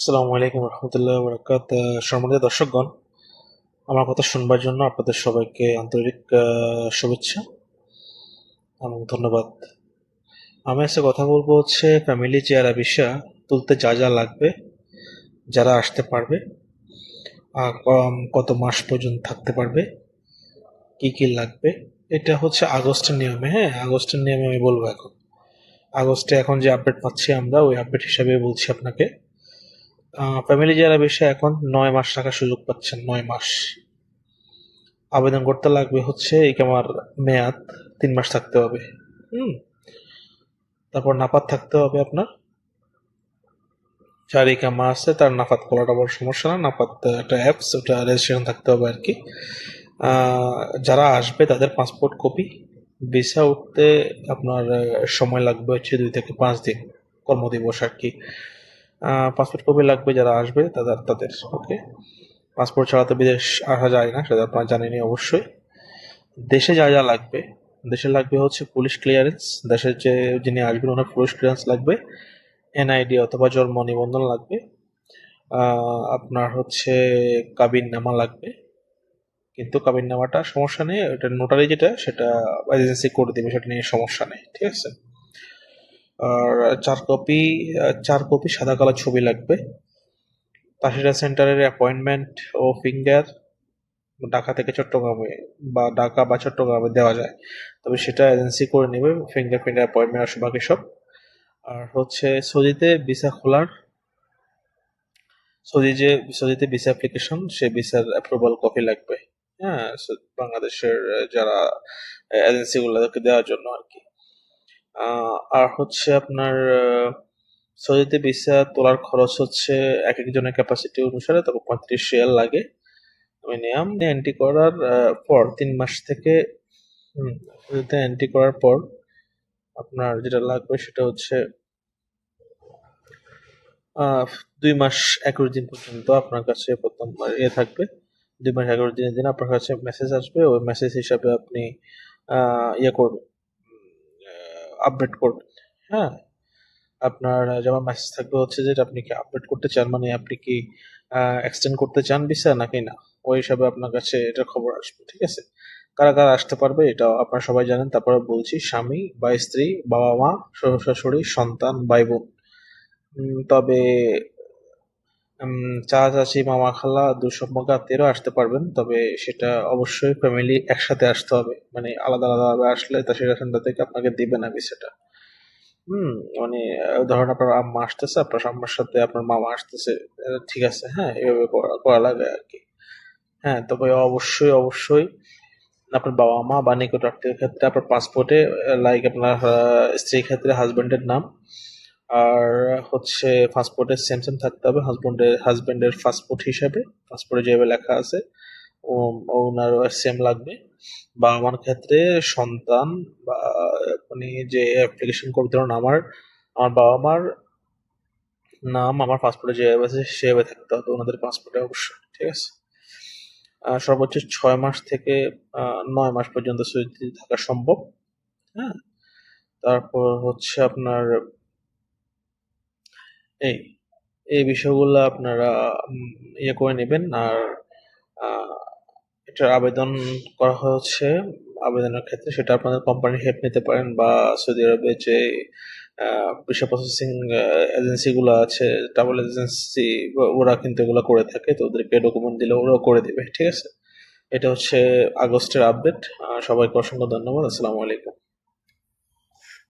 আসসালামু আলাইকুম রহমতুল্লাহ বরকাত। সম্মানিত দর্শকগণ, আমার কথা শুনবার জন্য আপনাদের সবাইকে আন্তরিক শুভেচ্ছা এবং ধন্যবাদ। আমি আজকে কথা বলব হচ্ছে ফ্যামিলি চেয়ার ভিসা তুলতে যা যা লাগবে, যারা আসতে পারবে কত মাস পর্যন্ত থাকতে পারবে, কি কি লাগবে, এটা হচ্ছে আগস্টের নিয়মে। হ্যাঁ আগস্টের নিয়মে আমি বলব এখন। আগস্টে এখন যে আপডেট পাচ্ছি আমরা, ওই আপডেট হিসাবে বলছি আপনাকে। ফ্যামিলি যারা বেশি এখন, নয় মাস থাকার সুযোগ পাচ্ছেন, নয় মাস। আবেদন করতে লাগবে হচ্ছে ইকামার মেয়াদ, তিন মাস থাকতে হবে। হুম। তারপর নাপাত থাকতে হবে আপনার। যার ইকামা আছে, তার নাপাত করাটা বড় সমস্যা না। নাপাত একটা অ্যাপস ওটা রেজিস্ট্রেশন থাকতে হবে আর কি। যারা আসবে, তাদের পাসপোর্ট কপি ভিসা উঠতে আপনার সময় লাগবে হচ্ছে দুই থেকে পাঁচ দিন। কর্মদিবস আর কি। পাসপোর্ট কপি লাগবে যারা আসবে, তাদের তাদের ওকে পাসপোর্ট ছাড়া তো বিদেশ আসা যায় না, সেটা আপনারা জানেনই অবশ্যই। দেশে যা যা লাগবে, দেশে লাগবে হচ্ছে পুলিশ ক্লিয়ারেন্স দেশের যে যিনি আসবেন ওনার পুলিশ ক্লিয়ারেন্স লাগবে এনআইডি অথবা জন্ম নিবন্ধন লাগবে আপনার হচ্ছে কাবিন নামা লাগবে। কিন্তু কাবিন নামাটা সমস্যা নেই ওটা নোটারি যেটা, সেটা এজেন্সি করে দেবে, সেটা নিয়ে সমস্যা নেই, ঠিক আছে? আর চার কপি চার কপি সাদা কালো ছবি লাগবে। তাসিরা সেন্টারের অ্যাপয়েন্টমেন্ট ও ফিঙ্গার ঢাকা থেকে চট্টগ্রামে বা ঢাকা বা চট্টগ্রামে দেওয়া যায়। তবে সেটা এজেন্সি করে নেবে ফিঙ্গারপ্রিন্ট অ্যাপয়েন্টমেন্ট আর বাকি সব। আর হচ্ছে সৌদিতে ভিসা খোলার, সৌদি যে, সৌদিতে ভিসা অ্যাপ্লিকেশন সে ভিসার অ্যাপ্রুভাল কপি লাগবে। হ্যাঁ বাংলাদেশের যারা এজেন্সিগুলোকে দেওয়ার জন্য আর কি। আর হচ্ছে আপনার সৌদিতে ভিসা তোলার খরচ হচ্ছে এক একজনের ক্যাপাসিটি অনুসারে, তবে পঁয়ত্রিশ রিয়াল লাগে আমি নিলাম এন্ট্রি করার পর তিন মাস থেকে এন্ট্রি করার পর আপনার যেটা লাগবে সেটা হচ্ছে দুই মাস একুশ দিন পর্যন্ত আপনার কাছে প্রথম ইয়ে থাকবে। দুই মাস একুশ দিনের দিন আপনার কাছে মেসেজ আসবে, ওই মেসেজ হিসাবে আপনি ইয়ে করবেন। আপডেট করবেন। হ্যাঁ আপনার যেমন মেসেজ থাকবে হচ্ছে যে, আপনি কি আপডেট করতে চান? মানে আপনি কি এক্সটেন্ড করতে চান ভিসা নাকি না? ওই হিসাবে আপনার কাছে এটা খবর আসবে, ঠিক আছে? কারা কারা আসতে পারবে এটা আপনারা সবাই জানেন। তারপরে বলছি, স্বামী বা স্ত্রী বাবা মা শ্বশুর শাশুড়ি, সন্তান ভাই বোন তবে চাচা চাচি মামা খালা দূর সম্পর্কে আত্মীয়রা আসতে পারবেন, তবে সেটা অবশ্যই ফ্যামিলি একসাথে আসতে হবে। মানে আলাদা আলাদা ভাবে আসলে তা সেটা সেন্টার থেকে আপনাকে দিবে না বিষয়টা। হুম মানে ধরেন আপনার আম্মা আসতেছে, আপনার আম্মার সাথে আপনার মামা আসতেছে ঠিক আছে হ্যাঁ এভাবে করা লাগে আর কি। হ্যাঁ তবে অবশ্যই অবশ্যই আপনার বাবা মা বা নিকট আত্মীয়ের ক্ষেত্রে আপনার পাসপোর্টে লাইক আপনার স্ত্রীর ক্ষেত্রে হাজবেন্ডের নাম। আর হচ্ছে পাসপোর্টে সেম সেম থাকতে হবে হাজবেন্ডের হাজবেন্ডের পাসপোর্ট হিসাবে পাসপোর্টে যেভাবে লেখা আছে ওনার সেম লাগবে। বাবা মার ক্ষেত্রে সন্তান বা মানে যে অ্যাপ্লিকেশন করতে ধরুন আমার আমার বাবা মার নাম আমার পাসপোর্টে যেভাবে আছে, সেভাবে থাকতে হবে, ওনাদের পাসপোর্টে অবশ্যই, ঠিক আছে? সর্বোচ্চ ছয় মাস থেকে নয় মাস পর্যন্ত সৌদিতে থাকা সম্ভব হ্যাঁ? তারপর হচ্ছে আপনার এই এই বিষয়গুলো আপনারা ইয়ে করে নেবেন। আর এটার আবেদন করা হচ্ছে, আবেদনের ক্ষেত্রে সেটা আপনাদের কোম্পানির হেল্প নিতে পারেন বা সৌদি আরবে যে ভিসা প্রসেসিং এজেন্সিগুলো আছে ট্রাভেল এজেন্সি ওরা কিন্তু এগুলো করে থাকে। তো ওদেরকে ডকুমেন্ট দিলে ওরাও করে দেবে, ঠিক আছে? এটা হচ্ছে আগস্টের আপডেট সবাইকে অসংখ্য ধন্যবাদ। আসসালামু আলাইকুম।